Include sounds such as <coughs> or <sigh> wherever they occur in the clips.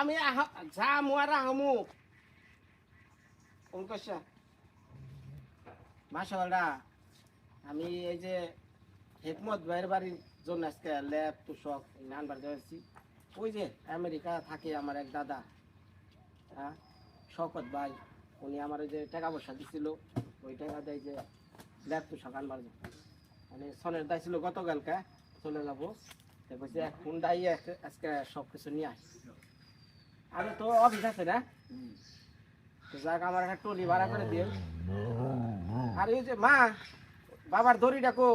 আমি মাশাআল্লাহ আমি এই যে হেকমত ভাইয়ের বাড়ির জন্য আজকে ল্যাব তুষক নানবার যাচ্ছি ওই যে আমেরিকা থাকে আমার এক দাদা হ্যাঁ শকত ভাই, উনি আমার ওই যে টাকা পয়সা দিছিল, ওই টাকা দেয় যে ল্যাব তুষক আনবার। মানে সনের দায় ছিল গতকালকে চলে যাব তো বলছে এক ফোন দাই আজকে সব কিছু নিয়ে। আস আমি তো অফিস আছে না? তো যাক আমার একটা টলি ভাড়া করে দিয়ে আর এই যে মা বাবার দড়ি ডাকো।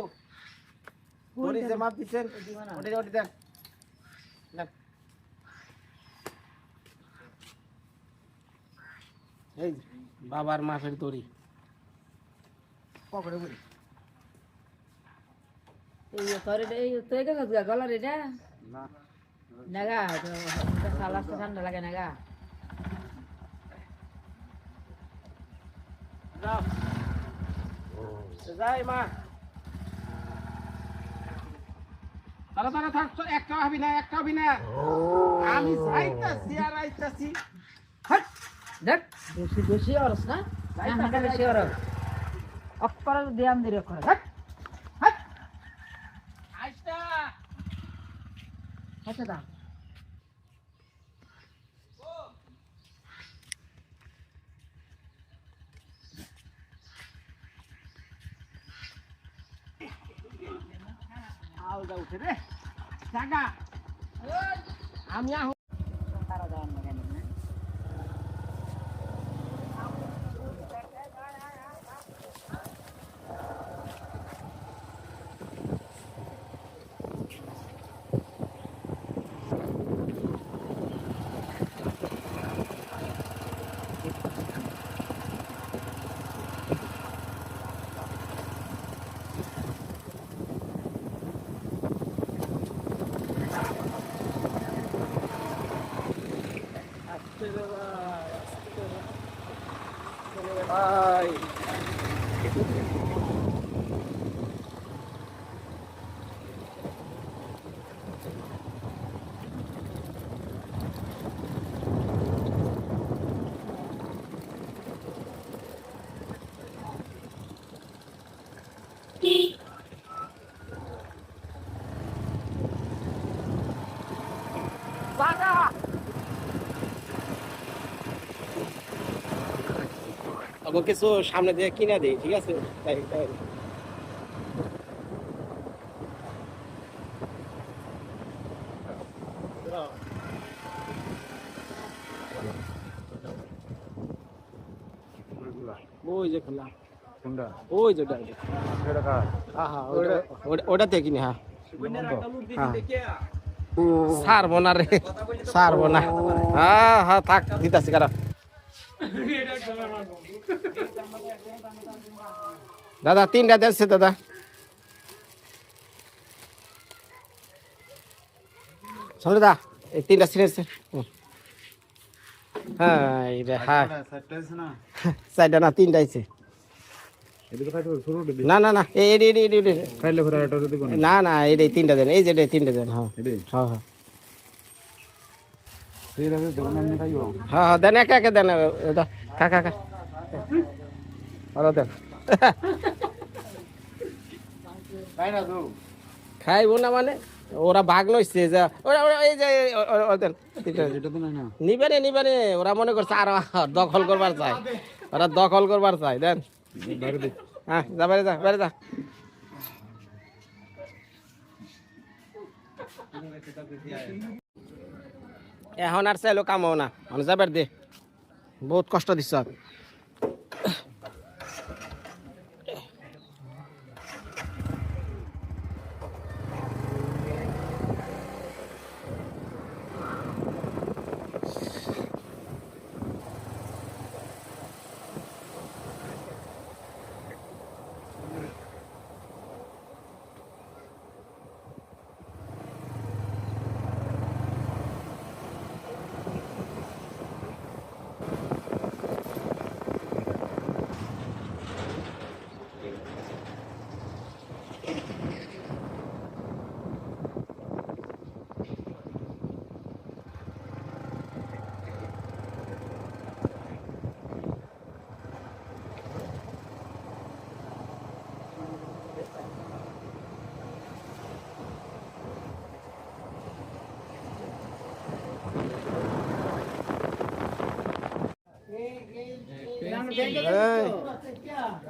দড়ি যে মাপ দিচ্ছেন ওটি ওটি দেন দেন। এই যে, বাবার মাপের দড়ি। পকড়ে বলি এই তোর এটা এই তুই কে গা গলার এটা? না। নাগা তো সালা ঠান্ডা লাগে নাগা যাই মা তারা তারা থাক তো একটা হবি না একটা হবি না আমি যাইতাছি আর আইতাছি। দেখ বেশি বেশি অরস না? আমাকে বেশি অরস। অক্কর দিয়াম দিরে করে আইসা। আচ্ছা দা উঠে রে। টাকা আমি ওকে কিছু সামনে দিয়ে কিনে দিই ঠিক আছে? তাই তাই। ওই যে খোলা। ওই যে ওটা। সেটা কার? হ্যাঁ হ্যাঁ ওটাতে কিনে হ্যাঁ। হ্যাঁ। সারবো না রে সারবো না। হ্যাঁ হ্যাঁ থাক দিতাছি কারা। দাদা তিনটা দিচ্ছে দাদা। শোনো দা এই তিনটা ছিঁড়েছে হ্যাঁ হ্যাঁ। না চারটা না তিনটা আছে না না না এই না। না এই তিনটা দেন এই যে তিনটা দেন হ্যাঁ। হ্যাঁ হ্যাঁ সেই রাতে দোকানে আমি খাইও হ্যাঁ হ্যাঁ দেন একা একা খাইবো না মানে? ওরা ভাগ লইছে, যে। ওরা ওরা, এই যে ও- ও- ও, দেন তিনটা এটা। তো নাই না নিবে নে নিবে নে ওরা মনে করছে আর দখল করবার চাই ওরা দখল করবার চাই দেন। হ্যাঁ যা যা। এখন আর চাইলো কামাও না। মানে যাবার দে। বহুত কষ্ট দিছ।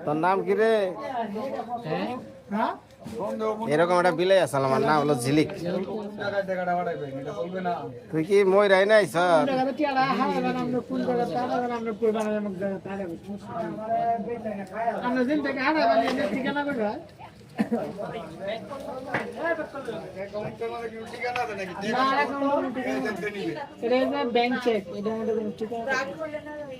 তোর নাম কি রে এরকম একটা বিলাই আছে আমার নাম হলো ঝিলিক তুই কি মই রাই নাই স্যার ব্যাংক চেক এটা ঠিকানা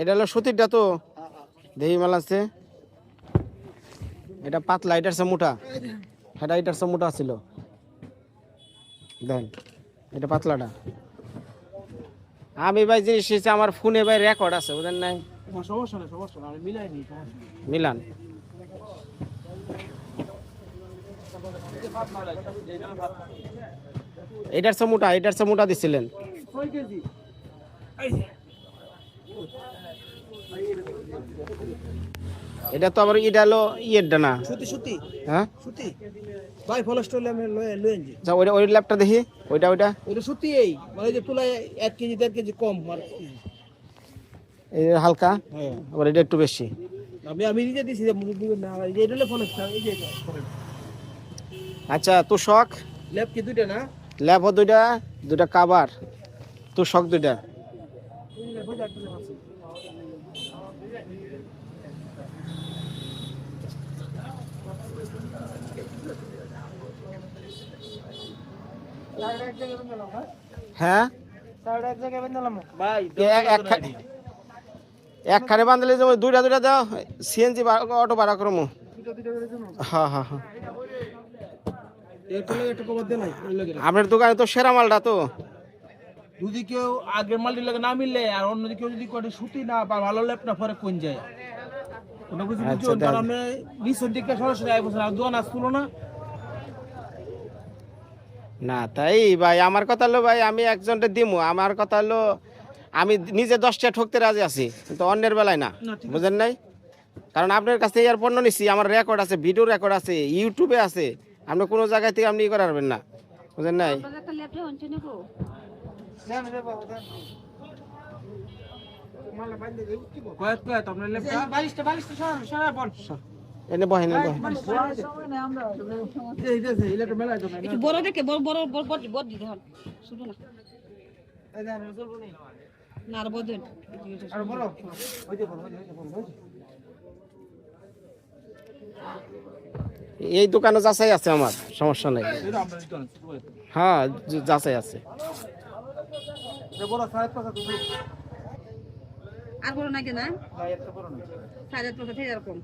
এটা হলো সুতিরটা তো? দেহি মাল আছে। এটা পাতলা এটার সে মোটা। এটা এটার সে মোটা ছিল। দেন এটা পাতলাটা। আমি ভাই জিনিস নিয়েছি, আমার ফোনে ভাই রেকর্ড আছে বুঝেন নাই? সমস্যা নেই সমস্যা আমি মিলাই নিই মিলান। এটার সে মোটা এটার সে মোটা দিছিলেন। কেজি। এটা তো আবার এটা হলো ইয়েরটা না সত্যি সত্যি হ্যাঁ? সত্যি ভাই ফলস্টল আমি লয়ে লয়ে আনছি। আচ্ছা, ওইটা ওই ল্যাপটা দেখি। ওইটা ওইটা। ওটা সত্যি এই। মানে যে তুলায় এক কেজি দেড় কেজি কম আর এই হালকা। হ্যাঁ। আবার এটা একটু বেশি। আমি আমি নিজে দিছি যে না এটা হলো ফলস্টল এই যে আচ্ছা তোষক? ল্যাব কি দুইটা না? ল্যাপ দুইটা দুইটা কাবার তোষক দুইটা। হ্যাঁ? একখানে বান্ধলে দুইটা দুইটা দাও সিএনজি অটো ভাড়া করমু হ্যাঁ হ্যাঁ হ্যাঁ। আপনার দোকানে তো সেরা মালটা তো। যদি কেউ আগের মালটি লাগে না মিললে আর অন্য কেউ যদি করে সুতি না বা ভালো ল্যাপ না পরে কোন যায়? কোনো কিছু বুঝছ আমি রিসেন্ট দিকে সরাসরি আই বছর আর দোকান আসছিল না। না তাই ভাই আমার কথা হলো ভাই আমি একজনটা দিমু আমার কথা হলো আমি নিজে দশটা ঠকতে রাজি আছি কিন্তু অন্যের বেলায় না বুঝেন নাই? কারণ আপনার কাছে আর পণ্য নিচ্ছি আমার রেকর্ড আছে ভিডিও রেকর্ড আছে ইউটিউবে আছে আপনি কোনো জায়গায় থেকে আপনি ই করে পারবেন না বুঝেন নাই? কয়েক কয়েক আপনার ল্যাপটা বালিশটা বালিশটা সরা সরা বল। এনে বহেন এনে এই একটু বড় দেখে বড় বড় বড় বড় বড় দিতে শুধু না। না আর আর ওই যে দোকানে যাচাই আছে আমার সমস্যা নাই। হ্যাঁ যাচাই আছে। বড় সাড়ে পাঁচ হাত আর বড় নাকি না ভাই এত বড় না। সাড়ে পাঁচ থেকে এরকম।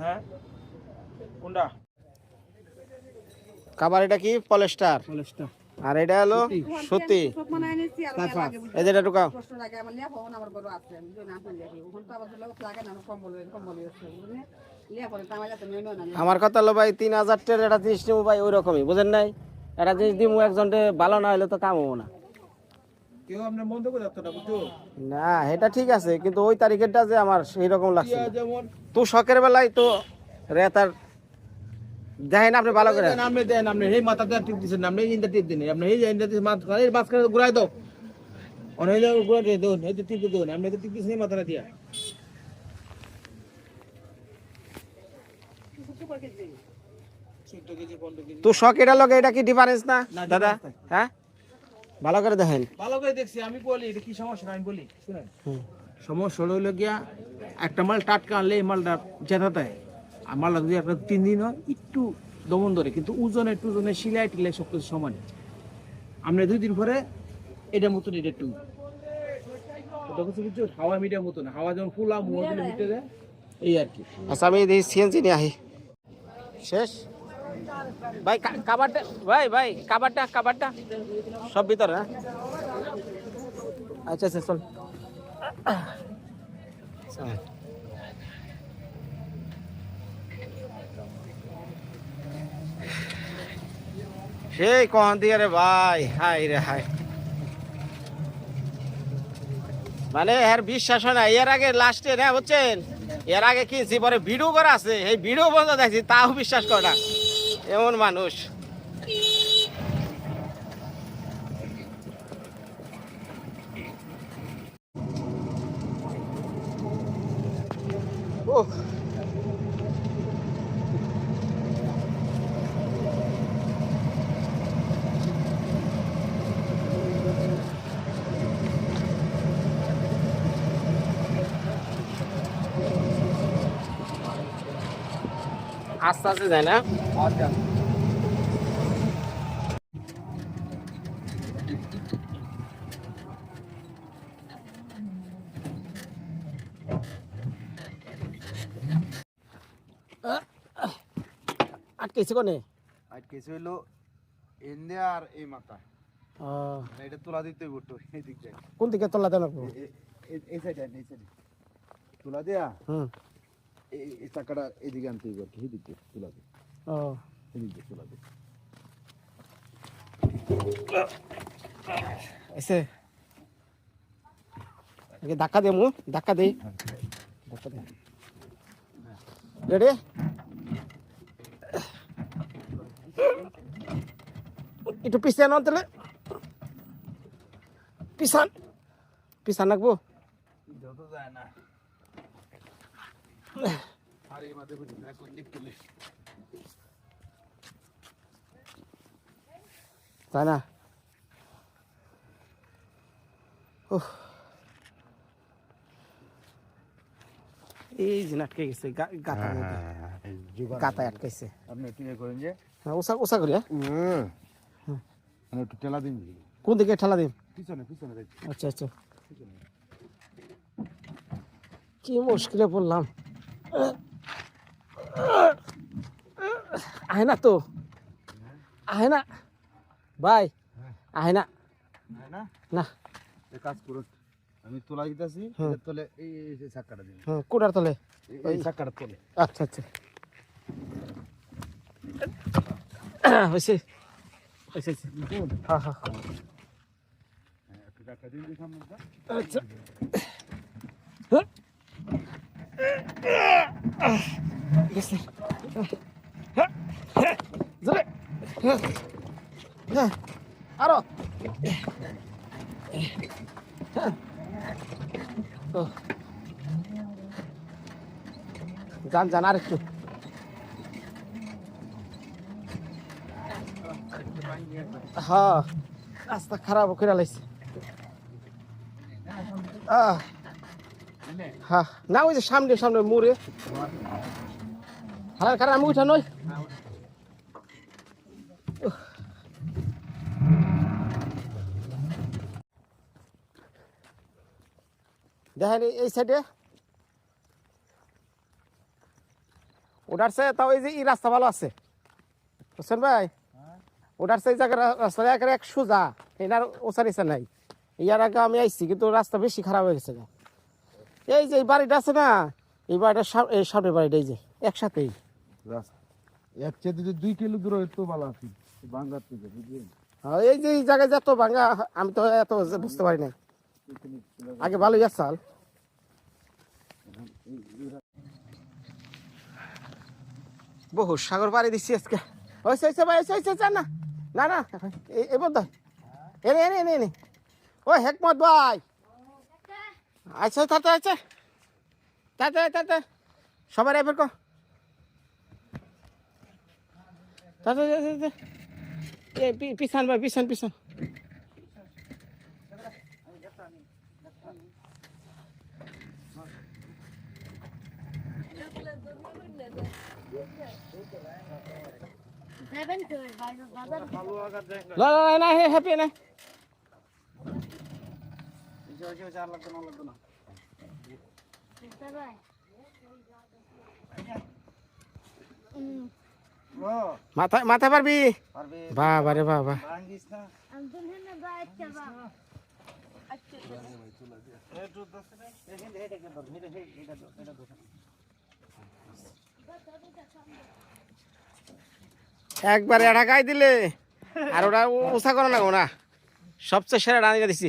হ্যাঁ? কোনটা? কাবার এটা কি? পলেস্টার। আর এটা হলো সত্যি এই যেটা ঢুকাও। আমার কথা হলো ভাই তিন হাজার টাকার একটা জিনিস নিবো ভাই ওই রকমই বুঝেন নাই? একটা জিনিস দিবো একজনটে ভালো না হলে তো কাম হব না। কেউ আপনার বন্ধ করে রাখতো না বুঝছ? না এটা ঠিক আছে কিন্তু ওই তারিখেরটা যে আমার সেই রকম লাগছে যেমন তো শখের বেলায় তো রেতার দেখেন আপনি ভালো করে। আপনি দেন আপনি এই মাথা টিপ দিছেন আপনি ইন্দা টিপ দিন আপনি এই ইন্দা টিপ মাথা এই মাঝখানে ঘুরাই দাও। অনেক জায়গায় ঘুরাই দিয়ে দেন এই টিপ দেন আপনি তো টিপ মাথাটা দিয়া। শখ এটা লগে এটা কি ডিফারেন্স না, দাদা? হ্যাঁ? ভালো করে দেখেন। ভালো করে দেখছি আমি বলি এটা কি সমস্যা আমি বলি শুনেন। সমস্যা হলো গিয়া একটা মাল টাটকা আনলে এই মালটা জেতাতায় আর মালটা যদি আপনার তিন দিন হয় একটু দমন ধরে কিন্তু ওজনে একটু ওজনে সিলাই টিলাই সব কিছু সমান। আমরা দুই দিন পরে এটার মতন এটা একটু ওটা কিছু কিছু হাওয়া মিডিয়ার মতন হাওয়া যেমন ফুলা মুহূর্ত ভিতরে এই আর কি। আচ্ছা আমি এই সিএনজি নিয়ে আহি। শেষ? ভাই কাবারটা ভাই ভাই কাবারটা কাবারটা সব ভিতরে হ্যাঁ? আচ্ছা আচ্ছা চল। সেই কখন দিয়ে রে ভাই? হাই রে, হাই। মানে এর বিশ্বাস হয় না, এর আগে লাস্টে হ্যাঁ বুঝছেন? এর আগে কিনছি পরে ভিডিও করা আছে? এই ভিডিও বন্ধ দেখছি, তাও বিশ্বাস করে না। এমন মানুষ ওহ আস্তে আস্তে যায় না? আটকেছে কোনে? আজ কেসে হইল এন্দে আর এই মাথা মানে এটা তোলা দিতে ঘুরতো এই দিক যায় কোন দিকে তোলা দেন এই সাইডে এই সাইডে তোলা দেয়া? হুম। এই চাকাটা এদিকে আনতে হবে আর কি এই দিক দিয়ে তোলা দে ও। এই দিক দিয়ে তোলা দে এসে। আগে ধাক্কা দে মু ধাক্কা দে। ধাক্কা দে। রেডি? একটু পিছিয়ে নাও তাহলে পিছান। পিছান রাখব। যত যায় না আর এই মাঝে বুঝি না কোন দিক তুলে তাই না এই যে আটকে গেছে গা- গাতার মধ্যে গাতায় আটকাইছে। আপনি একটু ইয়ে করেন যে। হ্যাঁ ওসা ওসা করি হ্যাঁ? মানে একটু টেলা দিন কোন দিকে ঠেলা দিন পিছনে পিছনে আচ্ছা আচ্ছা। কি মুশকিলে পড়লাম। আহে না তো আহে না ভাই আহে না। না কাজ করুন আমি তোলা দিতেছি। তোলে এই চাকাটা দিন। হুম কুড়ার তলে। এই- চাকাটা তোলে। আচ্ছা আচ্ছা। হয়েছে হয়েছে। হ্যাঁ হ্যাঁ। হ্যাঁ। হ্যাঁ, আচ্ছা হ্যাঁ। গেছে। হ্যাঁ, হ্যাঁ, জোরে। হ্যাঁ, হ্যাঁ, আরও। যান যান আর একটু হ্যাঁ রাস্তা খারাপ করে লাইছে আহ হ্যাঁ। না, ওই সামনে সামনে মোড়ে। হালার কারণ আমি উঠা নই। দেখেন এই- এই সাইডে। ওটার সে তাও এই যে এই রাস্তা ভালো আছে। বুঝছেন ভাই? ওটার সেই জায়গায় রাস্তা একেবারে এক সোজা। এনার ওসা নিচে নাই। ইয়ার আগে আমি আইছি, কিন্তু রাস্তা বেশি খারাপ হয়ে গেছে। এই যে এই বাড়িটা আছে না এই বাড়িটা এই সামনের বাড়িটা এই যে একসাথেই। এক চেয়ে যদি দুই কিলো দূর ভালো আছে। থেকে বুঝলেন? আর এই যে এই জায়গায় যত ভাঙা আমি তো এত বুঝতে পারি না আগে ভালোই আসাল বহু সাগর পাড়ি দিচ্ছি আজকে। হয়েছে হয়েছে ভাই হয়েছে হয়েছে না। না না এই বোধ এনে এনে এনে এনে। ও হেকমত ভাই। আচ্ছা তাতে আছে তাতে তাতে। সবার এবার কো তাতে এ পিছান ভাই পিছান পিছান। লা না মাথা মাথা পারবি? বাবা রে বাবা. একবার গাই দিলে আর ওটা উষা করো না গো না। সবচেয়ে সেরা রানিয়ে দিছি।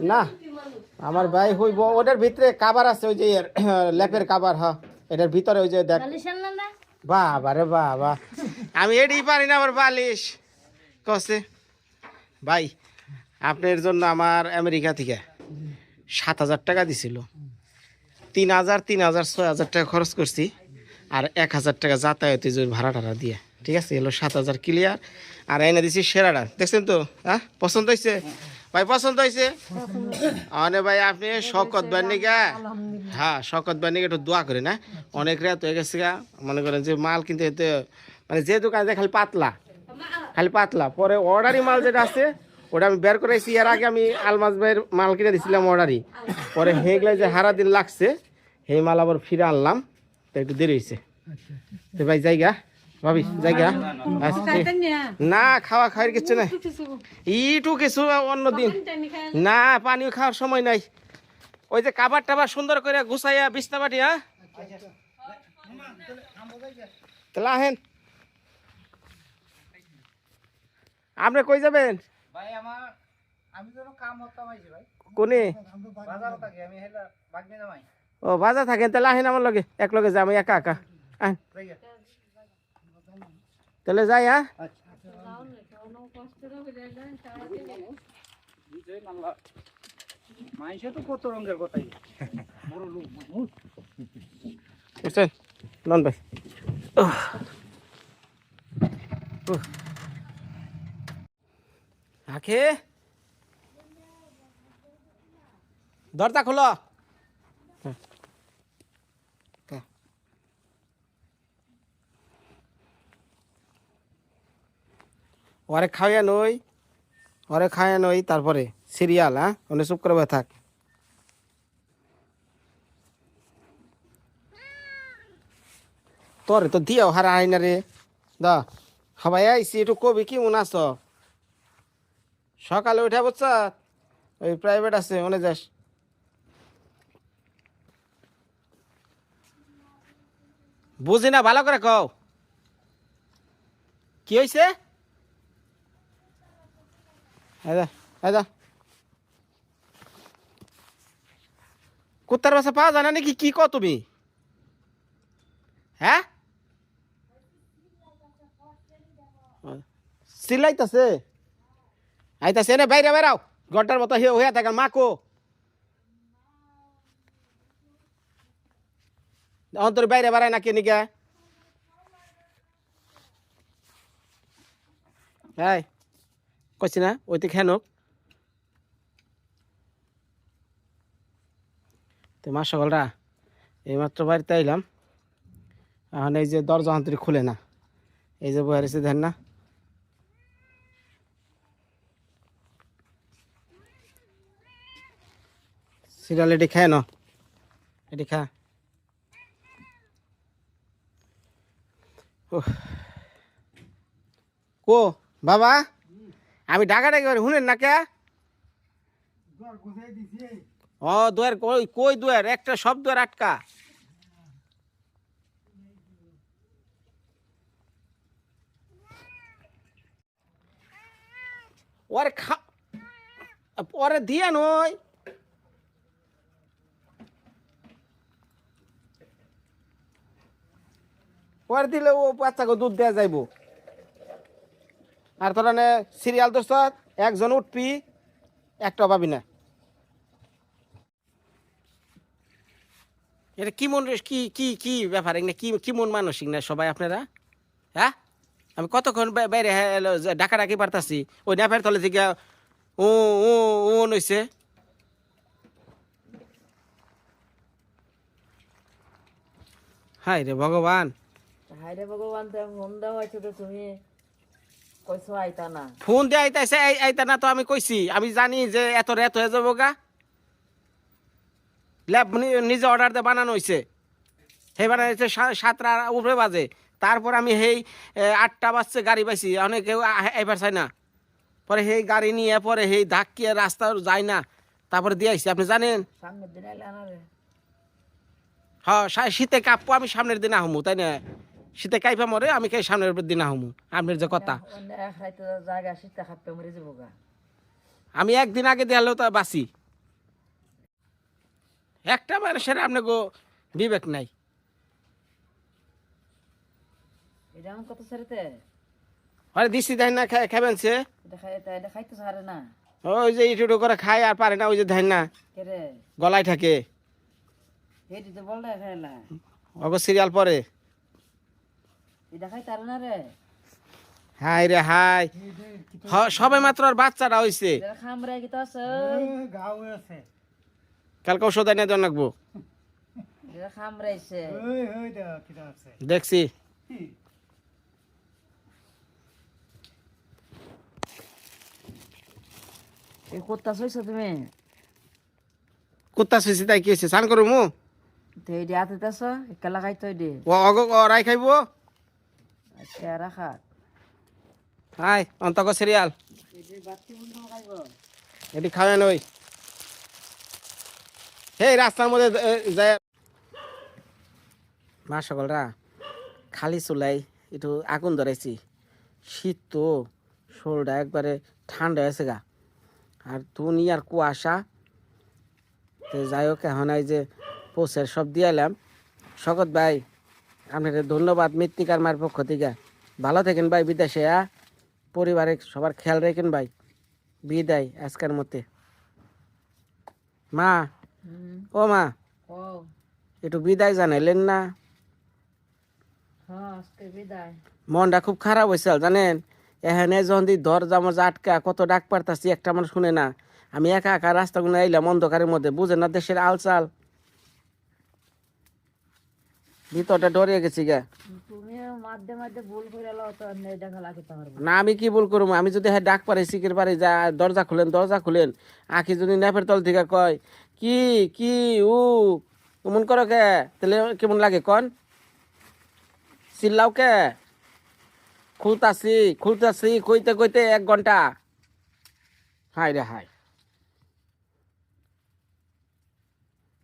না আমার ভাই হইব ওটার ভিতরে কাবার আছে ওই যে এর, <coughs> ল্যাপের কাবার হ্যাঁ এটার ভিতরে ওই যে দেখ। বাবা রে বাবা। আমি এডি পারি না আমার বালিশ। কসে ভাই আপনার জন্য আমার আমেরিকা থেকে সাত হাজার টাকা দিছিল। তিন হাজার তিন হাজার ছয় হাজার টাকা খরচ করছি। আর এক হাজার টাকা যাতায়াতে ভাড়া টাড়া দিয়ে। ঠিক আছে, এলো সাত হাজার ক্লিয়ার আর এনে দিছি সেরাটা। দেখছেন তো? হ্যাঁ? পছন্দ হয়েছে? ভাই, পছন্দ হয়েছে? অনে ভাই, আপনি শকত বান্নিকা হ্যাঁ শকত বান্নিকা একটু দোয়া করে না অনেক রাত হয়ে গেছে গা, মনে করেন যে মাল কিন্তু যেতে মানে যে দোকানে খালি পাতলা। খালি পাতলা। পরে অর্ডারি মাল যেটা আছে, ওটা আমি বের করেছি এর আগে আমি আলমাজ ভাইয়ের মাল কিনে দিছিলাম অর্ডারি পরে হেগলে যে হারা দিন লাগছে সেই মাল আবার ফিরে আনলাম। তো একটু দেরি হয়েছে। তো ভাই জায়গা ভাবি জায়গা আচ্ছা, না? খাওয়া খাওয়ার কিছু নাই। ইটু কিছু অন্য দিন। না। পানিও খাওয়ার সময় নাই। ওই যে কাবার টাবার সুন্দর করে গুছাইয়া বিছনা বাটি হ্যাঁ? তাহলে আহেন। আপনি কই যাবেন? ভাই আমার আমি তো কাম হতাম আইছি ভাই। কোনে? বাজার থাকি আমি হেলা বাগনে জামাই ও বাজার থাকেন তাহলে আহেন আমার লগে। এক লগে যাই আমি একা একা। আহেন। তাহলে যাই হ্যাঁ? বুঝছেন নন ভাই। আখে? দরজা খোলো। ওরে খাওয়া নই, ওরে খাওয়া নই, তারপরে সিরিয়াল হ্যাঁ? ওনে চুপ করে থাক। তোরে তো দিয়াও হারা আইনা রে। দা আইসি একটু কবি কি মনে আছ? সকালে উঠে বুঝছ ওই প্রাইভেট আছে, ওনে যাস। বুঝি না, ভালো করে কও। কি হয়েছে কুত্তার বাসা পাওয়া যায় না নাকি? কি কও তুমি? হ্যাঁ? সিলাইতাছে আইতাছে না, বাইরে বেরাও ঘরটার মতো হয়ে হয়ে থাকেন মাকো অন্তর বাইরে বেড়ায় না কে নিকা হ্যাঁ কইছি না ওইতে খেনক তো মা সকালরা এইমাত্র বাড়িতে আইলাম। এখন এই যে দরজা অন্তরি খুলে না, এই যে বয়ে রয়েছে দেন না। সিরিয়াল এটি খায় ন এটি খা। কো, বাবা? আমি ডাকা ডাকি করে শুনেন না কে? ও দুয়ার কই কই দুয়ার? একটা সব দুয়ার আটকা। ওরে খা পরে দিয়ে নয়। পরে দিলে ও বাচ্চাকে দুধ দেওয়া যাইব। আর তোরা নে সিরিয়াল দোস্ত একজন উঠবি একটা পাবি না। এটা কি মন কি কি কি ব্যাপার? এগুলো কি কি মন মানসিক না সবাই আপনারা? হ্যাঁ? আমি কতক্ষণ বাইরে ডাকা ডাকি পারতাছি ওই ন্যাপের তলে থেকে ও ও ও নইছে। হাই রে ভগবান। হাই রে ভগবান, তো ফোন দেওয়া তুমি। ফোন দিয়ে আইতাছে এই আইতা না তো আমি কইছি আমি জানি যে এত রেত হয়ে যাব গা। ল্যাব নিজে অর্ডার দিয়ে বানানো হয়েছে সেই বানাইছে সা- সাতটা উপরে বাজে। তারপর আমি সেই আটটা বাজছে গাড়ি পাইছি। অনেক কেউ এবার চাই না। পরে সেই গাড়ি নিয়ে পরে সেই ধাক্কিয়ে রাস্তা যায় না। তারপরে দিয়ে আইছি আপনি জানেন? হ্যাঁ শীতে কাঁপবো আমি সামনের দিন আহমু তাই না? শীতে কাইপা মরে আমি কে সামনের দিন আহমু আপনার যে কথা। আমি একদিন আগে দেওয়ালেও তো বাসি একটা মানুষের আপনি গো বিবেক নাই। আরে দিছি না খাবেন সে। ওই যে ইটু করে খায় আর পারে না ওই যে ধান না। গলায় থাকে। অগ সিরিয়াল পরে এটা খাইতে পারে না রে হাই রে হাই। সবে মাত্র আর বাচ্চাটা হইছে। কালকে ওষুধ এনে এটা খামরাইছে দেখছি। এই কোত্তা সইছো তুমি? কুত্তা শুয়েছি তাই কি হয়েছে স্নান করু মু। তো এই দিয়ে হাতে ও অগ রাই খাইব? আচ্ছা রাখা। হাই অন্তক সিরিয়াল এটি খাওয়ান ওই হে রাস্তার মধ্যে মা সকলরা, খালি চুলাই একটু আগুন ধরাইছি। শীত তো, শরীরটা একবারে ঠান্ডা হয়েছে গা। আর তুনি আর কুয়াশা। তো যাই হোক, এখন যে পোষের সব দিয়ে এলাম। শকত ভাই আপনাকে ধন্যবাদ মৃত্তিকার মার পক্ষ থেকে। ভালো থাকেন ভাই বিদেশে আ? পরিবারে সবার খেয়াল রাখেন ভাই। বিদায় আজকের মতে মা ও মা একটু বিদায় জানাইলেন না? হ্যাঁ বিদায়। মনটা খুব খারাপ হয়েছে জানেন? এখানে যখন দরজা মরজা আটকা কত ডাক পারতাছি একটা মানুষ শুনে না। আমি একা একা রাস্তাগুলো আইলাম অন্ধকারের মধ্যে বুঝে না দেশের আলচাল ভিতরটা ডরিয়ে গেছি গা। না। আমি কি ভুল করব? আমি যদি হ্যাঁ ডাক পারি সিকের পারি যা দরজা খুলেন দরজা খুলেন। আখি যদি নেপের তল থেকে কয় কি কি উ এমন করো কে? তাহলে কেমন লাগে কন? চিল্লাও কে? খুলতাছি খুলতাছি কইতে কইতে এক ঘণ্টা। হাই রে হাই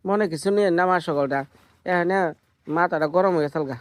মনে কিছু নিয়ে না মা সকালটা। এখানে মাথাটা গরম হয়ে গেছে গা